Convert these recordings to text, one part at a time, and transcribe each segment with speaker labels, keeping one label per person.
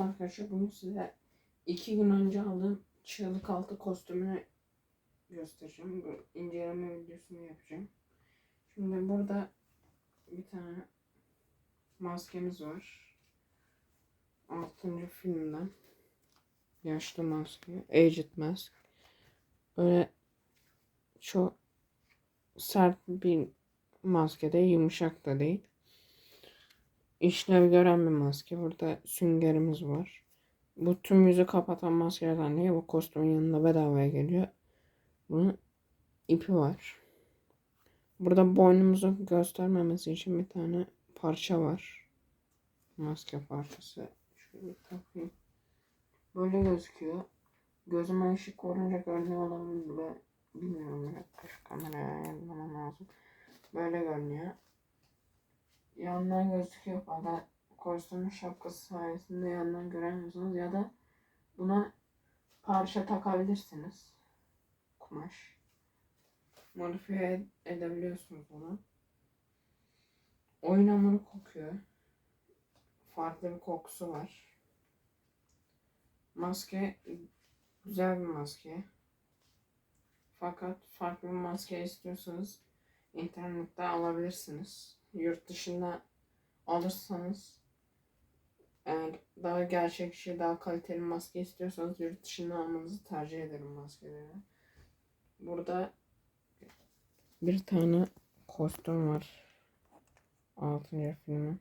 Speaker 1: Arkadaşlar. Bugün size iki gün önce aldığım çığlık altı kostümünü göstereceğim. Bu inceleme videosunu yapacağım. Şimdi burada bir tane maskemiz var. Altıncı filmden. Yaşlı maske. Aged Mask. Böyle çok sert bir maske de yumuşak da değil. İşlev gören bir maske. Burada süngerimiz var. Bu tüm yüzü kapatan maskelerden değil. Bu kostümün yanında bedavaya geliyor. Bunun ipi var. Burada boynumuzu göstermemesi için bir tane parça var. Maske parçası. Şöyle takayım. Böyle gözüküyor. Gözüme ışık vurunca görünüyor olabilir bilmiyorum. Bir dakika şu kameraya ayarlamam lazım. Böyle görünüyor yandan gözüküyor falan. Kostümün şapkası sayesinde yandan göremiyorsunuz ya da buna parça takabilirsiniz. Kumaş. Modifiye edebiliyorsunuz bunu. Oyun hamuru kokuyor. Farklı bir kokusu var. Maske güzel bir maske. Fakat farklı bir maske istiyorsanız internette alabilirsiniz yurt dışında alırsanız eğer daha gerçekçi, daha kaliteli maske istiyorsanız yurt dışında almanızı tercih ederim maskeleri. Burada bir tane kostüm var. 6. filmin.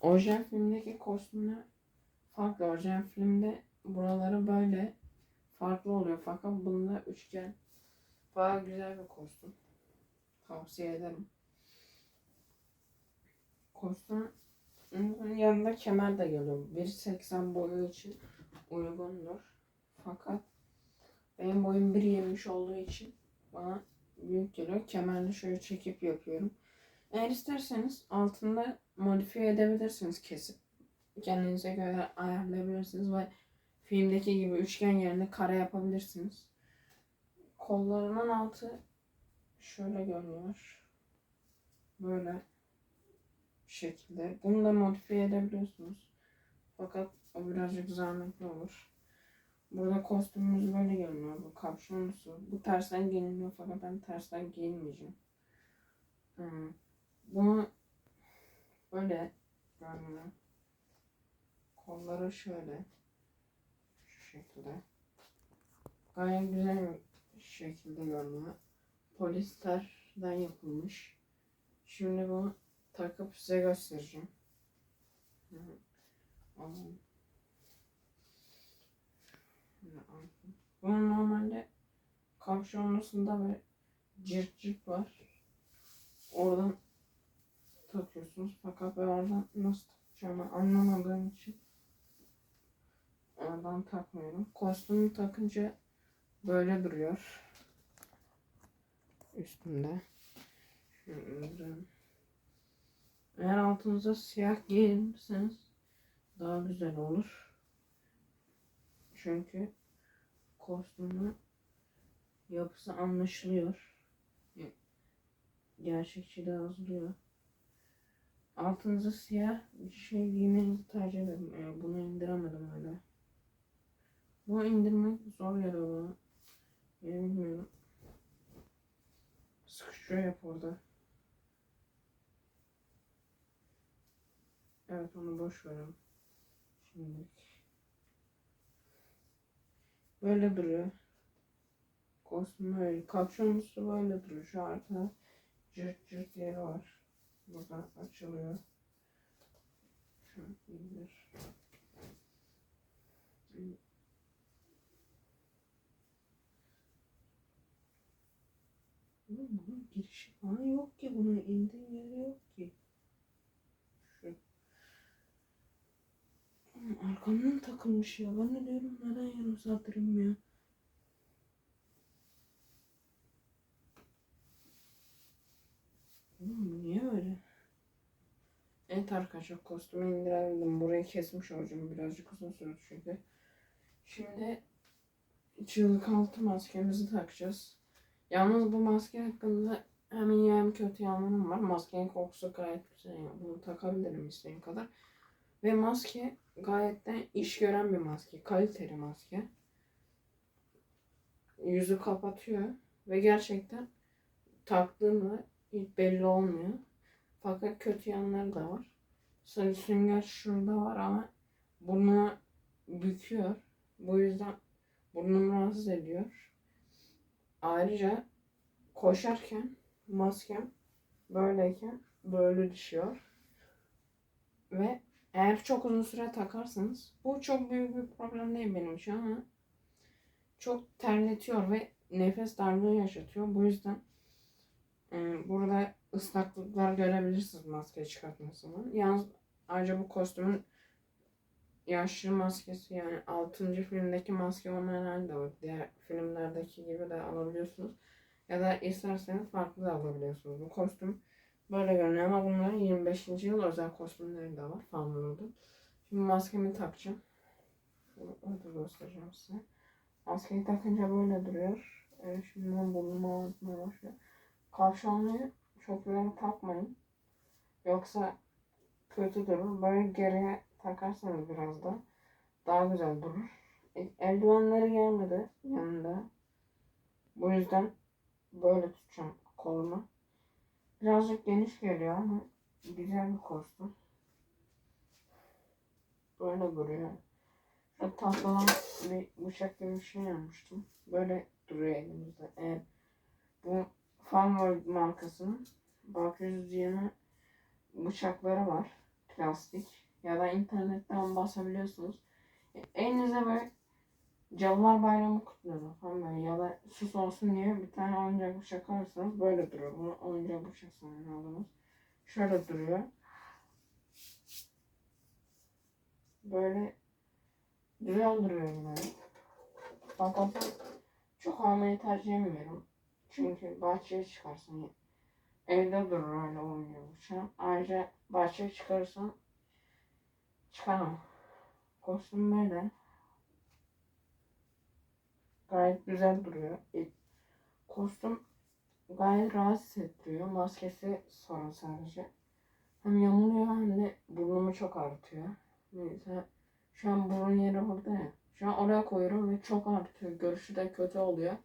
Speaker 1: Orijinal filmdeki kostümler farklı. Orijinal filmde buraları böyle farklı oluyor. Fakat bunda üçgen. Baya güzel bir kostüm. Tavsiye ederim. Kostüm yanında kemer de geliyor. 1.80 boyu için uygundur. Fakat benim boyum 1.70 olduğu için bana büyük geliyor. Kemerle şöyle çekip yapıyorum. Eğer isterseniz altında modifiye edebilirsiniz kesip. Kendinize göre ayarlayabilirsiniz ve filmdeki gibi üçgen yerine kare yapabilirsiniz. Kollarının altı şöyle görünüyor. Böyle şekilde. Bunu da modifiye edebiliyorsunuz. Fakat o birazcık zahmetli olur. Burada kostümümüz böyle görünüyor. Bu kapşonlusu. Bu tersten giyiniyor fakat ben tersten giyinmeyeceğim. Hmm. Bunu böyle görünüyor. Kolları şöyle. Şu şekilde. Gayet güzel bir şekilde görünüyor. Polisterden yapılmış. Şimdi bunu takıp size göstereceğim. Bunun normalde kapşonlusunda ve cırt cırt var. Oradan takıyorsunuz. Fakat ben oradan nasıl takacağımı anlamadığım için oradan takmıyorum. Kostümü takınca böyle duruyor. Üstümde. Şöyle eğer altınıza siyah giyinirseniz daha güzel olur. Çünkü kostümün yapısı anlaşılıyor. Gerçekçi de azalıyor. Altınıza siyah bir şey giymenizi tercih ederim. Yani bunu indiremedim hala. Bunu indirmek zor bana. Yani bilmiyorum. Sıkışıyor yap orada. Evet onu boş verelim. Şimdi böyle duruyor. Kostüm böyle. Kapşon üstü böyle duruyor. Şu arka cırt cırt yeri var. Burada açılıyor. Şu indir. Bunun girişi falan yok ki. Bunun indiği yeri yok ki. Arkamdan takılmış ya. Ben de diyorum neden yarım saattir. Oğlum niye öyle? Evet arkadaşlar kostümü indirebildim. Burayı kesmiş olacağım. Birazcık uzun sürdü çünkü. Şimdi çığlık altı maskemizi takacağız. Yalnız bu maske hakkında hem iyi hem kötü yanlarım var. Maskenin kokusu gayet güzel. Yani bunu takabilirim isteğin kadar. Ve maske gayet de iş gören bir maske. Kaliteli maske. Yüzü kapatıyor. Ve gerçekten taktığında hiç belli olmuyor. Fakat kötü yanları da var. Sarı sünger şurada var ama burnu büküyor. Bu yüzden burnum rahatsız ediyor. Ayrıca koşarken maskem böyleyken böyle düşüyor. Ve eğer çok uzun süre takarsanız bu çok büyük bir problem değil benim için ama çok terletiyor ve nefes darlığı yaşatıyor. Bu yüzden e, burada ıslaklıklar görebilirsiniz maske çıkartmasından. Yalnız ayrıca bu kostümün yaşlı maskesi yani 6. filmdeki maske olmayan hali de. Diğer filmlerdeki gibi de alabiliyorsunuz. Ya da isterseniz farklı da alabiliyorsunuz. Bu kostüm böyle görünüyor ama bunların 25. yıl özel kostümleri de var. Fanlıyordum. Şimdi maskemi takacağım. Bunu orada göstereceğim size. Maskeyi takınca böyle duruyor. Evet, şimdi ben burnumu ağrıtmaya başlıyor. Kapşonluyu çok ileri takmayın. Yoksa kötü durur. Böyle geriye takarsanız biraz da daha güzel durur. E, Eldivenleri gelmedi yanında. Bu yüzden böyle tutacağım kolumu. Birazcık geniş geliyor ama güzel bir kostüm. Böyle duruyor. Şu tahtadan bir bıçak gibi bir şey yapmıştım. Böyle duruyor elimizde. Eğer bu Farmworld markasının bak yüzüğüne bıçakları var. Plastik. Ya da internetten basabiliyorsunuz. E, Elinize böyle Cadılar Bayramı kutluyorlar falan böyle ya da süs olsun diye bir tane oyuncak bıçak alırsanız böyle duruyor. Bunu oyuncak bıçak sanırım aldınız. Şöyle duruyor. Böyle güzel duruyor yine. Fakat çok almayı tercih etmiyorum. Çünkü bahçeye çıkarsın. Evde durur öyle oyuncak bıçak. Ayrıca bahçeye çıkarırsam çıkamam. Kostüm böyle. Gayet güzel duruyor. E, Kostüm gayet rahat hissettiriyor. Maskesi sorun sadece. Hem yamuluyor hem de burnumu çok artıyor. Mesela şu an burun yeri burada ya. Şu an oraya koyuyorum ve çok artıyor. Görüşü de kötü oluyor.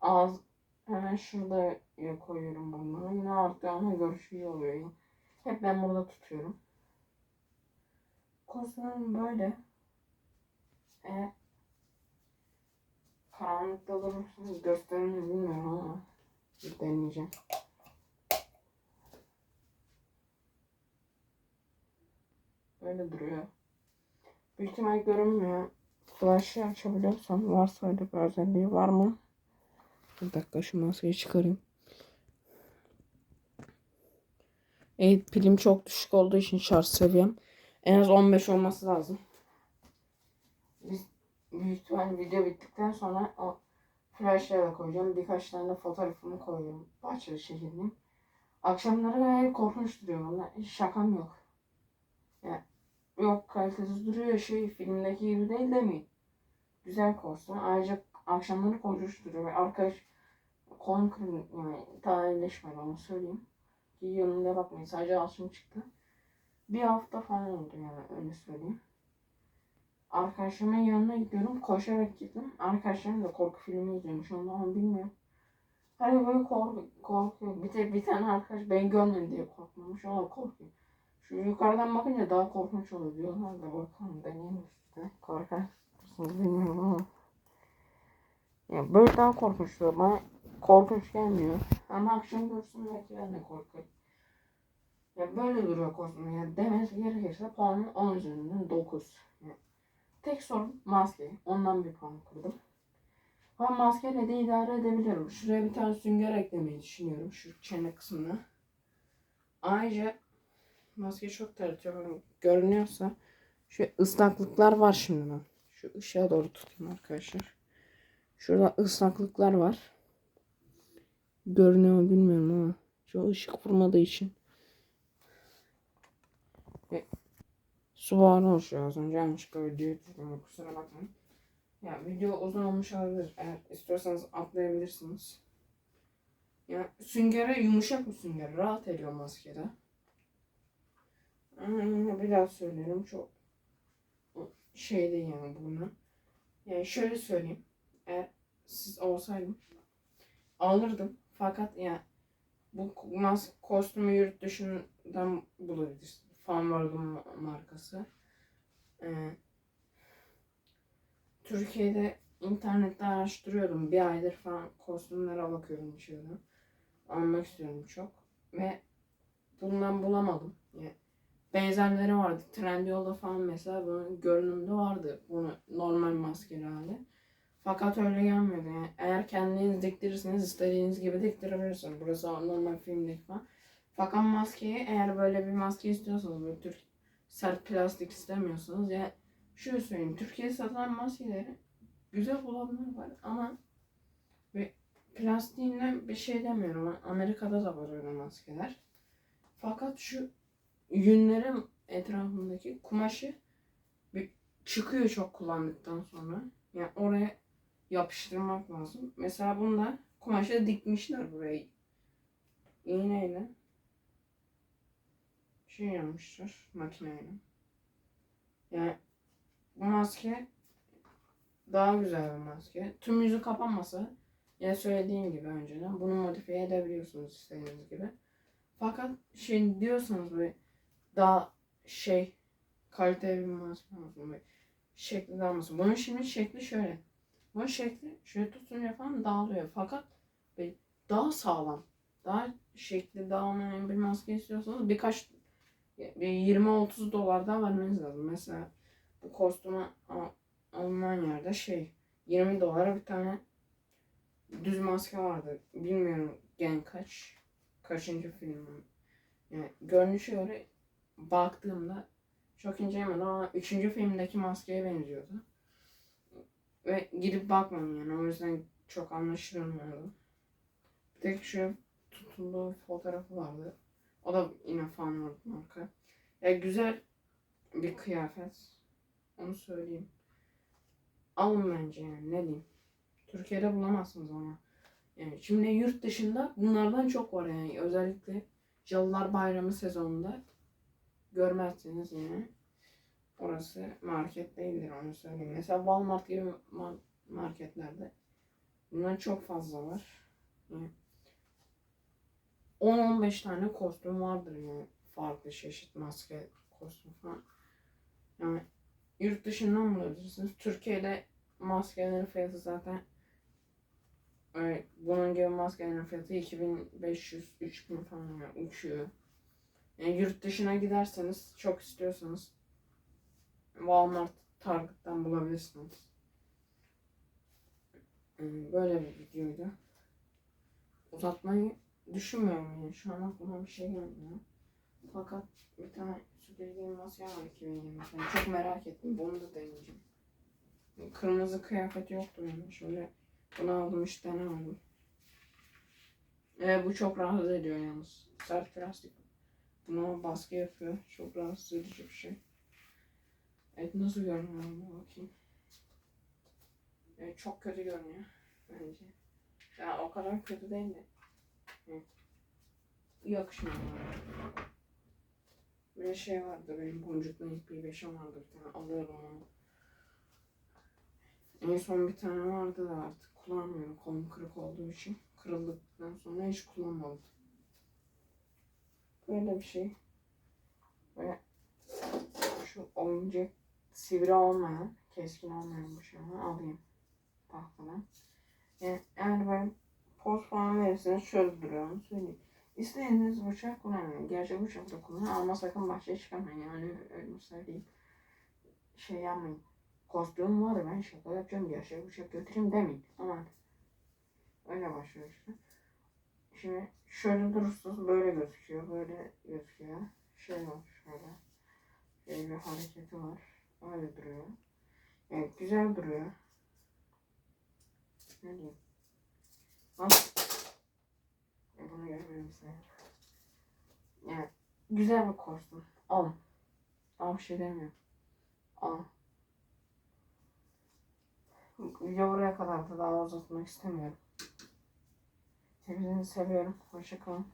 Speaker 1: Ağız hemen şurada koyuyorum burnumu. Yine artıyor ama görüşü iyi oluyor. Hep ben burada tutuyorum. Kostümüm böyle. Eğer karanlıkta durursanız gösterir mi bilmiyorum ama bir deneyeceğim. Böyle duruyor. Büyük ihtimal görünmüyor. Flash'ı açabiliyorsam varsa öyle bir özelliği var mı? Bir dakika şu maskeyi çıkarayım. Evet pilim çok düşük olduğu için şarj seviyem en az 15 olması lazım. Büyük ihtimal video bittikten sonra o flashlara koyacağım. Birkaç tane fotoğrafımı koyuyorum. Bahçeli çekildiğim. Akşamları gayet korkunç duruyor valla. Hiç şakam yok. Ya, yok kalitesiz duruyor şey filmdeki gibi değil demeyin. Güzel kostüm. Ayrıca akşamları korkunç duruyor. Arkadaş kolum kırmızı yani daha iyileşmedi onu söyleyeyim. Ki yanında bakmayın sadece alçım çıktı. Bir hafta falan oldu yani öyle söyleyeyim. Arkadaşımın yanına gidiyorum. Koşarak gittim. Arkadaşlarım da korku filmi izliyormuş. Onu ama bilmiyorum. Hani böyle korku, korkuyor. Bir, de, bir tane arkadaş beni görmedi diye korkmamış. O da korkuyor. Şu yukarıdan bakınca daha korkunç oluyor diyorlar da bakalım deneyelim işte. Korkar bilmiyorum ama. Ya böyle daha korkunç oluyor. Bana korkunç gelmiyor. Ama akşam görsün belki ben de korkarım. Ya böyle duruyor kostüm. Yani demesi gerekirse puanı 10 üzerinden 9. Tek sorun maske. Ondan bir puan kırdım. Ben maskeyle de idare edebiliyorum. Şuraya bir tane sünger eklemeyi düşünüyorum. Şu çene kısmına. Ayrıca maske çok terletiyor. Görünüyorsa şu ıslaklıklar var şimdi ben. Şu ışığa doğru tutayım arkadaşlar. Şurada ıslaklıklar var. Görünüyor mu bilmiyorum ama. Şu ışık vurmadığı için. Ve su buharı oluşuyor az önce. Yanlışlıkla videoyu. Kusura bakmayın. Ya video uzun olmuş olabilir. Eğer istiyorsanız atlayabilirsiniz. Ya süngere yumuşak bir sünger. Rahat ediyor maskede. Hmm, Bir daha söyleyelim. Çok şeyde yani bunu. Yani şöyle söyleyeyim. Eğer siz olsaydım alırdım. Fakat yani bu mas kostümü yurt dışından bulabilirsiniz. Fanworld'un ma- markası. Ee, Türkiye'de internette araştırıyordum. Bir aydır falan kostümlere bakıyorum dışarıdan. Almak istiyorum çok. Ve bundan bulamadım. Yani benzerleri vardı. Trendyol'da falan mesela bunun görünümde vardı. Bunu normal maskeli hali. Fakat öyle gelmiyordu. Yani eğer kendiniz diktirirseniz istediğiniz gibi diktirebilirsiniz. Burası normal filmdeki falan. Fakat maskeyi eğer böyle bir maske istiyorsanız böyle Türk sert plastik istemiyorsanız ya şöyle söyleyeyim Türkiye'de satılan maskeleri güzel olanlar var ama ve plastiğinden bir şey demiyorum. Amerika'da da var öyle maskeler. Fakat şu yünlerin etrafındaki kumaşı bir çıkıyor çok kullandıktan sonra. Yani oraya yapıştırmak lazım. Mesela bunda kumaşı dikmişler burayı. İğneyle. Şey yapmışlar makineyle. Yani bu maske daha güzel bir maske. Tüm yüzü kapanmasa ya söylediğim gibi önceden bunu modifiye edebiliyorsunuz istediğiniz gibi. Fakat şey diyorsanız böyle daha şey kaliteli bir maske olsun böyle şekli dağılmasın. Bunun şimdi şekli şöyle. Bunun şekli şöyle tutunca falan dağılıyor. Fakat böyle daha sağlam. Daha şekli dağılmayan bir maske istiyorsanız birkaç bir 20-30 dolar daha vermeniz lazım. Mesela bu kostümü al- alınan yerde şey 20 dolara bir tane düz maske vardı. Bilmiyorum gen kaç. Kaçıncı film. Yani görünüşü öyle baktığımda çok incelemedim ama üçüncü filmdeki maskeye benziyordu. Ve gidip bakmadım yani o yüzden çok anlaşılmıyordu. Bir tek şu tutulduğu fotoğrafı vardı. O da yine Fanworld marka. Ya güzel bir kıyafet. Onu söyleyeyim. Alın bence yani ne diyeyim. Türkiye'de bulamazsınız ama. Yani şimdi yurt dışında bunlardan çok var yani. Özellikle Calılar Bayramı sezonunda görmezsiniz yani. Orası market değildir onu söyleyeyim. Mesela Walmart gibi ma- marketlerde bunlar çok fazla var. Yani 10-15 tane kostüm vardır yani. Farklı çeşit maske, kostüm falan. Yani yurt dışından bulabilirsiniz. Türkiye'de maskelerin fiyatı zaten öyle, bunun gibi maskelerin fiyatı 2500-3000 falan yani uçuyor. Yani yurt dışına giderseniz çok istiyorsanız Walmart, Target'tan bulabilirsiniz. Yani Böyle bir videoydu. Uzatmayı düşünmüyorum yani. Şu an aklıma bir şey gelmiyor. Fakat bir tane Game maske var 2020'de. Yani çok merak ettim. Bunu da deneyeceğim. Kırmızı kıyafet yoktu yani. Şöyle bunu aldım üç tane aldım. Evet bu çok rahatsız ediyor yalnız. Sert plastik. Buna baskı yapıyor. Çok rahatsız edici bir şey. Evet nasıl görünüyor bir bakayım. Evet çok kötü görünüyor bence. Ya o kadar kötü değil de. Yakışmıyor bana. Bir şey vardı benim boncuklu bir beşim vardı bir tane alıyorum onu. En son bir tane vardı da artık kullanmıyorum kolum kırık olduğu için. Kırıldıktan sonra hiç kullanmadım. Böyle bir şey. Ve şu oyuncak sivri olmayan, keskin olmayan bıçağı alayım tahtadan. Yani eğer böyle poz falan verirseniz şöyle duruyor onu söyleyeyim. İstediğiniz bıçak kullanın. Gerçek bıçak da kullanın ama sakın bahçeye çıkarmayın. Yani öyle söyleyeyim. Şey yapmayın. Kostüm var ben şaka yapacağım. Gerçek bıçak götüreyim demeyin. Aman. Öyle başlıyor işte. Şimdi şöyle durursunuz böyle gözüküyor. Böyle gözüküyor. Şey var şöyle. Şöyle bir hareketi var. Öyle duruyor. Yani güzel duruyor. Ne diyeyim? E, Bunu görmüyorum size. Yani güzel bir kostüm. Alın. Daha bir şey demiyorum. Alın. Video kadar da daha uzatmak istemiyorum. Hepinizi seviyorum. Hoşçakalın.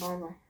Speaker 1: Bay bay.